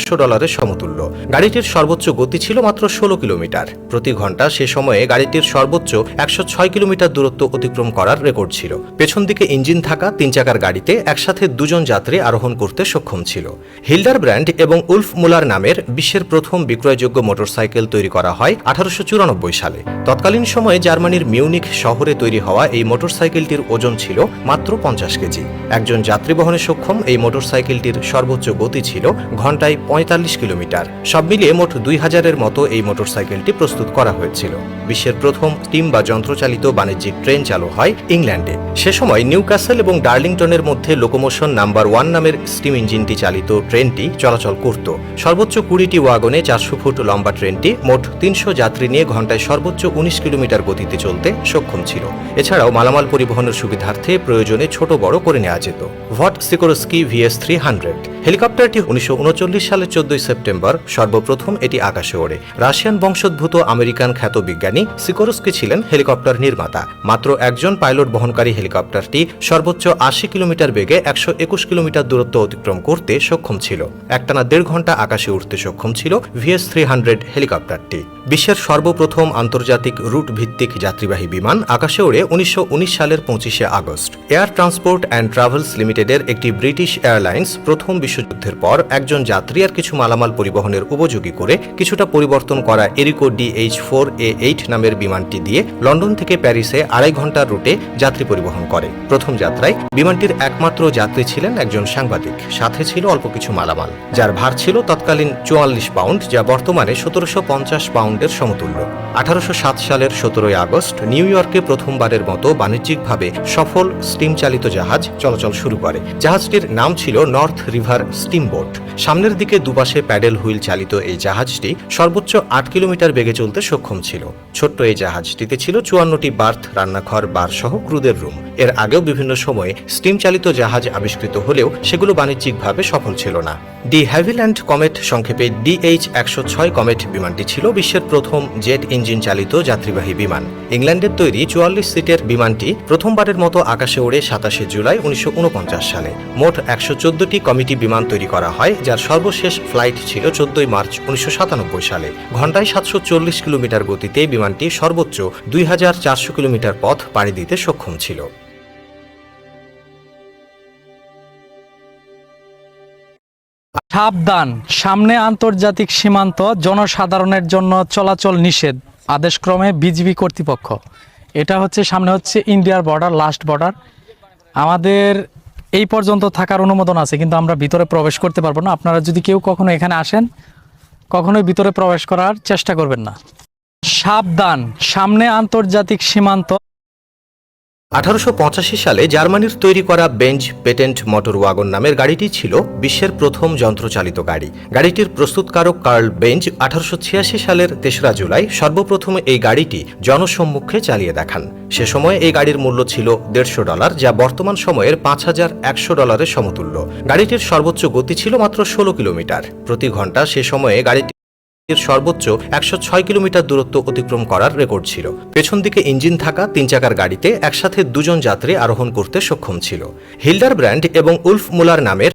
দেড়শো ডলারের সমতুল্য। গাড়িটির সর্বোচ্চ গতি ছিল মাত্র ষোলো কিলোমিটার। প্রতি ঘণ্টা সে সময়ে গাড়িটির সর্বোচ্চ একশো ছয় কিলোমিটার দূরত্ব অতিক্রম করার রেকর্ড ছিল। পেছন দিকে ইঞ্জিন থাকা তিন চাকার গাড়িতে একসাথে দুজন যাত্রী আরোহণ করতে সক্ষম ছিল। হিল্ডার ব্র্যান্ড এবং উলফ মুলার নামের বিশ্বের প্রথম বিক্রয়যোগ্য মোটরসাইকেল তৈরি করা হয় আঠারোশো চুরানব্বই সালে। তৎকালীন সময়ে জার্মানির মিউনিক শহরে তৈরি হওয়া এই মোটরসাইকেলটির ওজন ছিল মাত্র পঞ্চাশ কেজি। একজন যাত্রী বহনে সক্ষম এই মোটরসাইকেলটির সর্বোচ্চ গতি ছিল ঘন্টায় পঁয়তাল্লিশ কিলোমিটার। সব মিলিয়ে মোট দুই হাজারের মতো এই মোটরসাইকেলটি প্রস্তুত করা হয়েছিল। বিশ্বের প্রথম স্টিম বা যন্ত্রচালিত বাণিজ্যিক ট্রেন চালু হয় ইংল্যান্ডে। সে সময় নিউক্যাসল এবং ডার্লিংটনের মধ্যে লোকোমোশন নাম্বার ওয়ান নামের স্টিম ইঞ্জিনটি চালিত ট্রেনটি চলাচল করত। সর্বোচ্চ কুড়িটি ওয়াগনে চারশো ফুট লম্বা ট্রেনটি মোট তিনশো যাত্রী নিয়ে ঘন্টায় সর্বোচ্চ উনিশ কিলোমিটার গতিতে চলতে সক্ষম ছিল। এছাড়াও মালামাল পরিবহনের সুবিধার্থে প্রয়োজনে ছোট বড় করে নেওয়া যেত। Vought Sikorsky VS three hundred. হেলিকপ্টারটি উনিশশো উনচল্লিশ সালের চোদ্দই সেপ্টেম্বর, সর্বপ্রথম এটি আকাশে ওড়ে। রাশিয়ান বংশোদ্ভূত আমেরিকান খ্যাত বিজ্ঞানী সিকোরস্কি ছিলেন হেলিকপ্টার নির্মাতা। মাত্র একজন পাইলট বহনকারী হেলিকপ্টারটি সর্বোচ্চ আশি কিলোমিটার বেগে একশো একুশ কিলোমিটার দূরত্ব অতিক্রম করতে সক্ষম ছিল। একটানা দেড় ঘণ্টা আকাশে উঠতে সক্ষম ছিল ভিএস থ্রি হান্ড্রেড হেলিকপ্টারটি। বিশ্বের সর্বপ্রথম আন্তর্জাতিক রুট ভিত্তিক যাত্রীবাহী বিমান আকাশে ওড়ে উনিশশো উনিশ সালের পঁচিশে August. Air transport and travels লিমিটেডের একটি ব্রিটিশ এয়ারলাইন্স প্রথম বিশ্বযুদ্ধের পর একজন যাত্রী আর কিছু মালামাল পরিবহনের উপযোগী করে কিছুটা পরিবর্তন করা Airco DH four A eight নামের বিমানটি দিয়ে লন্ডন থেকে প্যারিসে আড়াই ঘণ্টার রুটে যাত্রী পরিবহন করে। প্রথম যাত্রায় বিমানটির একমাত্র যাত্রী ছিলেন একজন সাংবাদিক। সাথে ছিল অল্প কিছু মালামাল, যার ভার ছিল তৎকালীন চুয়াল্লিশ পাউন্ড, যা বর্তমানে সতেরোশো পঞ্চাশ পাউন্ডের সমতুল্য। আঠারোশো সাত সালের সতেরোই আগস্ট নিউ ইয়র্কে প্রথমবারের মতো বাণিজ্যিকভাবে সফল স্টিম চালিত জাহাজ চলাচল শুরু করে। জাহাজটির নাম ছিল নর্থ রিভার স্টিমবোট। সামনের দিকে দুপাশে প্যাডেল হুইল চালিত এই জাহাজটি সর্বোচ্চ আট কিলোমিটার বেগে চলতে সক্ষম ছিল। ছোট্ট এই জাহাজটিতে ছিল চুয়ান্নটি বার্থ, রান্নাঘর বার সহ ক্রুদের রুম। এর আগেও বিভিন্ন সময়ে স্টিম চালিত জাহাজ আবিষ্কৃত হলেও সেগুলো বাণিজ্যিকভাবে সফল ছিল না। ডি হ্যাভিল্যান্ড কমেট সংক্ষেপে ডিএইচ একশো ছয় কমেট বিমানটি ছিল বিশ্বের প্রথম জেট ইঞ্জিন চালিত যাত্রীবাহী বিমান। ইংল্যান্ডের তৈরি চুয়াল্লিশ সিটের বিমানটি প্রথমবারের মতো আকাশে ওড়ে সাতাশে জুলাই উনিশশো উনপঞ্চাশ সালে। মোট একশো চোদ্দটি কমিটি বিমান তৈরি করা হয় যার সর্বশেষ ফ্লাইট ছিল চোদ্দই মার্চ উনিশশো সাতানব্বই সালে। ঘন্টায় সাতশো চল্লিশ কিলোমিটার গতিতে বিমানটি সর্বোচ্চ দুই হাজার চারশো কিলোমিটার পথ পাড়ি দিতে সক্ষম ছিল। সাবধান, সামনে আন্তর্জাতিক সীমান্ত জনসাধারণের জন্য চলাচল নিষেধ, আদেশক্রমে বিজিবি কর্তৃপক্ষ। এটা হচ্ছে, সামনে হচ্ছে ইন্ডিয়ার বর্ডার, লাস্ট বর্ডার। আমাদের এই পর্যন্ত থাকার অনুমোদন আছে, কিন্তু আমরা ভিতরে প্রবেশ করতে পারব না। আপনারা যদি কেউ কখনো এখানে আসেন, কখনোই ভিতরে প্রবেশ করার চেষ্টা করবেন না। সাবধান, সামনে আন্তর্জাতিক সীমান্ত। আঠারোশো পঁচাশি সালে জার্মানির তৈরি করা বেঞ্চ পেটেন্ট মোটর ওয়াগন নামের গাড়িটি ছিল বিশ্বের প্রথম যন্ত্রচালিত গাড়ি। গাড়িটির প্রস্তুতকারক কার্ল বেঞ্চ আঠারোশো ছিয়াশি সালের তেসরা জুলাই সর্বপ্রথম এই গাড়িটি জনসম্মুখে চালিয়ে দেখান। সে সময় এই গাড়ির মূল্য ছিল দেড়শো ডলার, যা বর্তমান সময়ের পাঁচ হাজার একশো ডলারের সমতুল্য। গাড়িটির সর্বোচ্চ গতি ছিল মাত্র ষোলো কিলোমিটার। প্রতি ঘণ্টা সে সময়ে গাড়িটি এর সর্বোচ্চ একশো ছয় কিলোমিটার দূরত্ব অতিক্রম করার রেকর্ড ছিল। পেছন দিকে ইঞ্জিন থাকা তিন চাকার গাড়িতে একসাথে দুজন যাত্রী আরোহণ করতে সক্ষম ছিল। হিল্ডার ব্র্যান্ড এবং উলফ মুলার নামের